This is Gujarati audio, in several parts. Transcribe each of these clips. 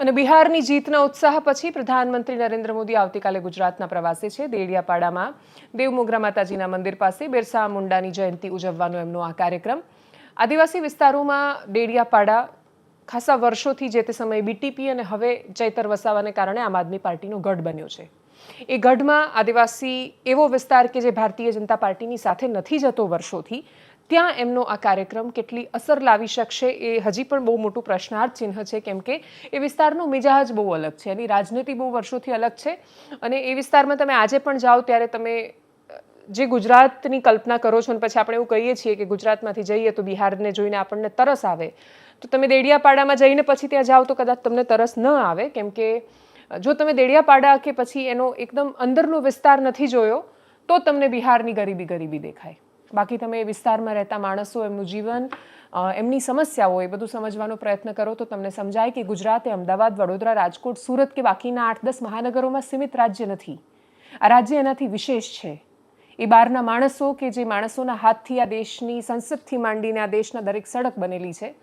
અને બિહારની જીતના ઉત્સાહ પછી પ્રધાનમંત્રી નરેન્દ્ર મોદી આવતીકાલે ગુજરાતના પ્રવાસે છે. દેડિયાપાડામાં દેવમોગરા માતાજીના મંદિર પાસે બિરસા મુંડાની જયંતિ ઉજવવાનો એમનો આ કાર્યક્રમ. આદિવાસી વિસ્તારોમાં દેડિયાપાડા ખાસા વર્ષોથી જે તે સમયે બીટીપી અને હવે ચૈતર વસાવાને કારણે આમ આદમી પાર્ટીનો ગઢ બન્યો છે. એ ગઢમાં આદિવાસી એવો વિસ્તાર કે જે ભારતીય જનતા પાર્ટીની સાથે નથી જતો વર્ષોથી ત્યાં એમનો આ કાર્યક્રમ કેટલી અસર લાવી શકશે એ હજી પણ બહુ મોટું પ્રશ્નાર્થ ચિહ્ન છે, કેમ કે એ વિસ્તારનો મિજાજ બહુ અલગ છે, એની રાજનીતિ બહુ વર્ષોથી અલગ છે અને એ વિસ્તારમાં તમે આજે પણ જાઓ ત્યારે તમે જે ગુજરાતની કલ્પના કરો છો અને પછી આપણે એવું કહીએ છીએ કે ગુજરાતમાંથી જઈએ તો બિહારને જોઈને આપણને તરસ આવે, તો તમે દેડિયાપાડામાં જઈને પછી ત્યાં જાઓ તો કદાચ તમને તરસ ન આવે, કેમ કે જો તમે દેડિયાપાડા કે પછી એનો એકદમ અંદરનો વિસ્તાર નથી જોયો, તો તમને બિહારની ગરીબી ગરીબી દેખાય. બાકી તમે એ વિસ્તારમાં રહેતા માણસો, એમનું જીવન એમની સમસ્યાઓ, એ બધું સમજવાનો પ્રયત્ન કરો તો તમને સમજાય કે ગુજરાત અમદાવાદ, વડોદરા, રાજકોટ, સુરત કે બાકીના આઠ, દસ મહાનગરોમાં સીમિત રાજ્ય નથી. આ રાજ્ય એનાથી વિશેષ છે. એ બહારના માણસો કે જે માણસોના હાથથી આ દેશની સંસદથી માંડીને આ દેશના દરેક સડક બનેલી છે,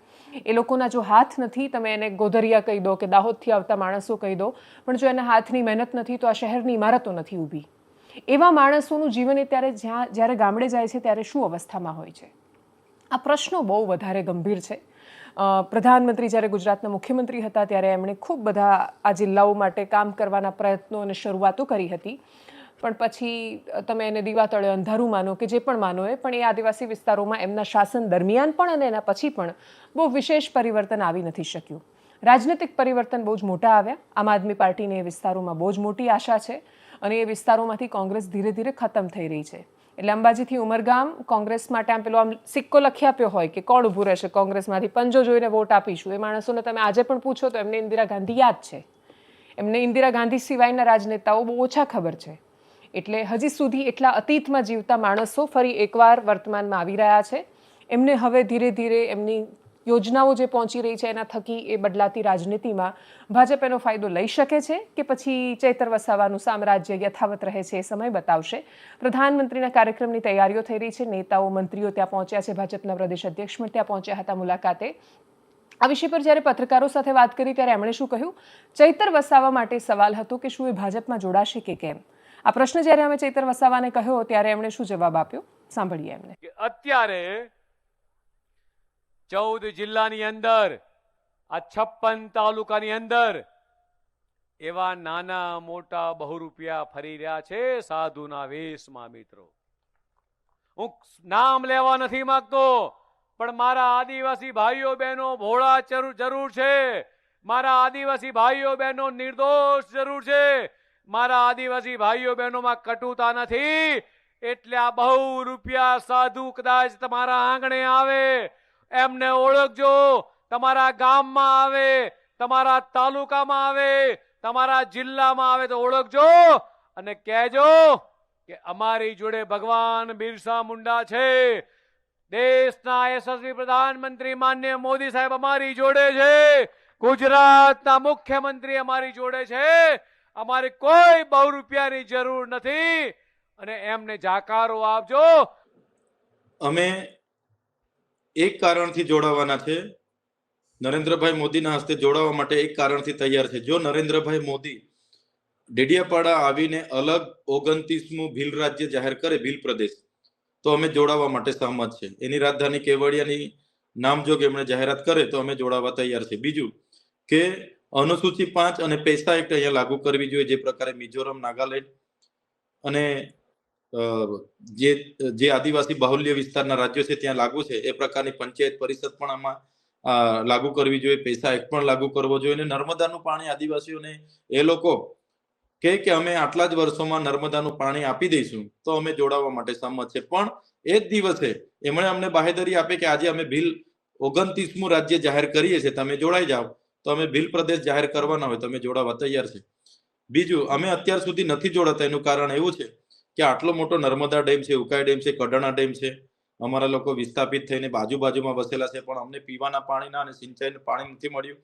એ લોકોના જો હાથ નથી, તમે એને ગોધરિયા કહી દો કે દાહોદથી આવતા માણસો કહી દો, પણ જો એના હાથની મહેનત નથી, તો આ શહેરની ઇમારતો નથી ઊભી. એવા માણસોનું જીવન એ ત્યારે જ્યાં, જ્યારે ગામડે જાય છે ત્યારે શું અવસ્થામાં હોય છે? આ પ્રશ્નો બહુ વધારે ગંભીર છે. પ્રધાનમંત્રી જ્યારે ગુજરાતના મુખ્યમંત્રી હતા ત્યારે એમણે ખૂબ બધા આ જિલ્લાઓ માટે કામ કરવાના પ્રયત્નો અને શરૂઆતો કરી હતી. પણ પછી તમે એને દીવા તળે અંધારું માનો કે જે પણ માનો એ, પણ એ આદિવાસી વિસ્તારોમાં એમના શાસન દરમિયાન પણ અને એના પછી પણ બહુ વિશેષ પરિવર્તન આવી નથી શક્યું. રાજનૈતિક પરિવર્તન બહુ જ મોટા આવ્યા. આમ આદમી પાર્ટીને એ વિસ્તારોમાં બહુ જ મોટી આશા છે. અને એ વિસ્તારોમાંથી કોંગ્રેસ ધીરે ધીરે ખતમ થઈ રહી છે. એટલે અંબાજીથી ઉમરગામ કોંગ્રેસ માટે આમ પેલો આમ સિક્કો લખી આપ્યો હોય કે કોણ ઊભું રહેશે? કોંગ્રેસમાંથી પંજો જોઈને વોટ આપીશું. એ માણસોને તમે આજે પણ પૂછો તો એમને ઇન્દિરા ગાંધી યાદ છે. એમને ઇન્દિરા ગાંધી સિવાયના રાજનેતાઓ બહુ ઓછા ખબર છે. એટલે હજી સુધી એટલા અતીતમાં જીવતા માણસો ફરી એકવાર વર્તમાનમાં આવી રહ્યા છે. એમને હવે ધીરે ધીરે એમની યોજનાઓ જે પહોંચી રહી છે, એના થકી એ બદલાતી રાજનીતિમાં ભાજપ એનો ફાયદો લઈ શકે છે કે પછી ચૈતર વસાવાનું સામ્રાજ્ય યથાવત રહે છે એ સમય બતાવશે? પ્રધાનમંત્રીના કાર્યક્રમની તૈયારીઓ થઈ રહી છે, નેતાઓ, મંત્રીઓ ત્યાં પહોંચ્યા છે, ભાજપના પ્રદેશ અધ્યક્ષ પણ ત્યાં પહોંચ્યા હતા મુલાકાતે. આ વિષય પર જ્યારે પત્રકારો સાથે વાત કરી ત્યારે એમણે શું કહ્યું? ચૈતર વસાવા માટે સવાલ હતો કે શું એ ભાજપમાં જોડાશે કે કેમ? આ પ્રશ્ન જ્યારે અમે ચૈતર વસાવાને કહ્યો ત્યારે એમણે શું જવાબ આપ્યો? સાંભળીએ એમને. અત્યારે ચૌદ જિલ્લાની અંદર, આ છપ્પન તાલુકાની અંદર એવા નાના મોટા બહુ રૂપિયા ફરી રહ્યા છે સાધુના વેશમાં, મિત્રો. હું નામ લેવા નથી માંગતો, પણ મારા આદિવાસી ભાઈઓ બહેનો ભોળા જરૂર છે. મારા આદિવાસી ભાઈઓ બહેનો નિર્દોષ જરૂર છે. મારા આદિવાસી ભાઈઓ બહેનોમાં કટુતા નથી. એટલે આ બહુ રૂપિયા સાધુ કદાચ તમારા આંગણે આવે. એમને ઓળખજો. તમારા ગામમાં આવે, તમારા તાલુકામાં આવે, તમારા જિલ્લામાં આવે તો ઓળખજો અને કહેજો કે અમારી જોડે ભગવાન બિરસા મુંડા છે. દેશના યશસ્વી પ્રધાનમંત્રી માન્ય મોદી સાહેબ અમારી જોડે છે. ગુજરાતના મુખ્યમંત્રી અમારી જોડે છે. અમારે કોઈ બહુ રૂપિયાની જરૂર નથી અને એમને જાકારો આપજો. અમે એક કારણથી જોડાવાના છે. નરેન્દ્રભાઈ મોદીના હસ્તે જોડાવા માટે એક કારણથી તૈયાર છે. જો નરેન્દ્રભાઈ મોદી ડેડિયાપાડા આવીને અલગ ઓગણત્રીસમું ભીલ રાજ્ય જાહેર કરે ભીલ પ્રદેશ, તો અમે જોડાવા માટે સહમત છે. એની રાજધાની કેવડિયાની નામજોગ એમણે જાહેરાત કરે, તો અમે જોડાવા તૈયાર છે. બીજું કે અનુસૂચિ પાંચ અને પૈસા એક્ટ અહીંયા લાગુ કરવી જોઈએ, જે પ્રકારે મિઝોરમ, નાગાલેન્ડ અને જે જે આદિવાસી બાહુલ્ય વિસ્તારના રાજ્યો છે ત્યાં લાગુ છે, એ પ્રકારની પંચાયત પરિષદ પણ આમાં લાગુ કરવી જોઈએ, પૈસા એક પણ લાગુ કરવો જોઈએ અને નર્મદાનું પાણી આદિવાસીઓને, એ લોકો કે કે અમે આટલા જ વર્ષોમાં નર્મદાનું પાણી આપી દઈશું, તો અમે જોડાવા માટે સંમત છે. પણ એ જ દિવસે એમણે અમને બાહેધરી આપે કે આજે અમે ભીલ ઓગણત્રીસમું રાજ્ય જાહેર કરીએ છીએ, તમે જોડાઈ જાઓ, તો અમે ભીલ પ્રદેશ જાહેર કરવાના હોય તમે જોડાવા તૈયાર છે. બીજું, અમે અત્યાર સુધી નથી જોડાતા, એનું કારણ એવું છે કે આટલો મોટો નર્મદા ડેમ છે, ઉકાઈ ડેમ છે, કડાણા ડેમ છે, અમારા લોકો વિસ્થાપિત થઈને બાજુ બાજુમાં વસેલા છે, પણ અમને પીવાના પાણીના અને સિંચાઈના પાણી નથી મળ્યું.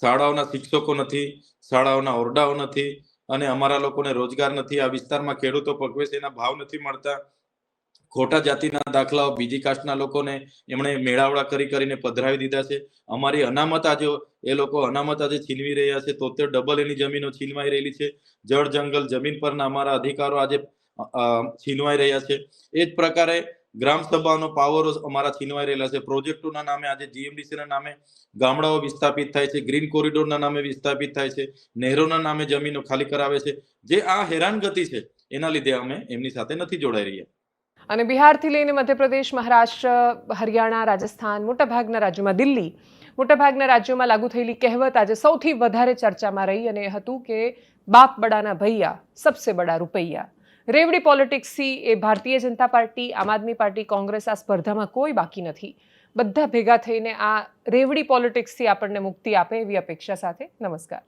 શાળાઓના શિક્ષકો નથી, શાળાઓના ઓરડાઓ નથી, અને અમારા લોકોને રોજગાર નથી. આ વિસ્તારમાં ખેડૂતો એના ભાવ નથી મળતા. ખોટા જાતિના દાખલાઓ, બીજી કાસ્ટના લોકોને એમણે મેળાવડા કરી કરીને પધરાવી દીધા છે. અમારી અનામત આજે એ લોકો અનામત આજે છીનવી રહ્યા છે. તોતેર ડબલ એની જમીનો છીનવાઈ રહેલી છે. જળ, જંગલ, જમીન પરના અમારા અધિકારો આજે છીનવાઈ રહ્યા છે. એ જ પ્રકારે ગ્રામ સભાનો પાવરો અમારા છીનવાઈ રહેલા છે. પ્રોજેક્ટોના નામે આજે જીએમડીસી ના નામે ગામડાઓ વિસ્થાપિત થાય છે. ગ્રીન કોરિડોરના નામે વિસ્થાપિત થાય છે. નહેરોના નામે જમીનો ખાલી કરાવે છે. જે આ હેરાનગતિ છે, એના લીધે અમે એમની સાથે નથી જોડાઈ રહ્યા. અને બિહારથી લઈને મધ્યપ્રદેશ, મહારાષ્ટ્ર, હરિયાણા, રાજસ્થાન, મોટાભાગના રાજ્યોમાં દિલ્હી, મોટાભાગના રાજ્યોમાં લાગુ થયેલી કહેવત આજે સૌથી વધારે ચર્ચામાં રહી અને એ હતું કે બાપ બડાના ભૈયા સબસે બડા રૂપૈયા. રેવડી પોલિટિક્સથી એ ભારતીય જનતા પાર્ટી, આમ આદમી પાર્ટી, કોંગ્રેસ આ સ્પર્ધામાં કોઈ બાકી નથી. બધા ભેગા થઈને આ રેવડી પોલિટિક્સથી આપણને મુક્તિ આપે એવી અપેક્ષા સાથે નમસ્કાર.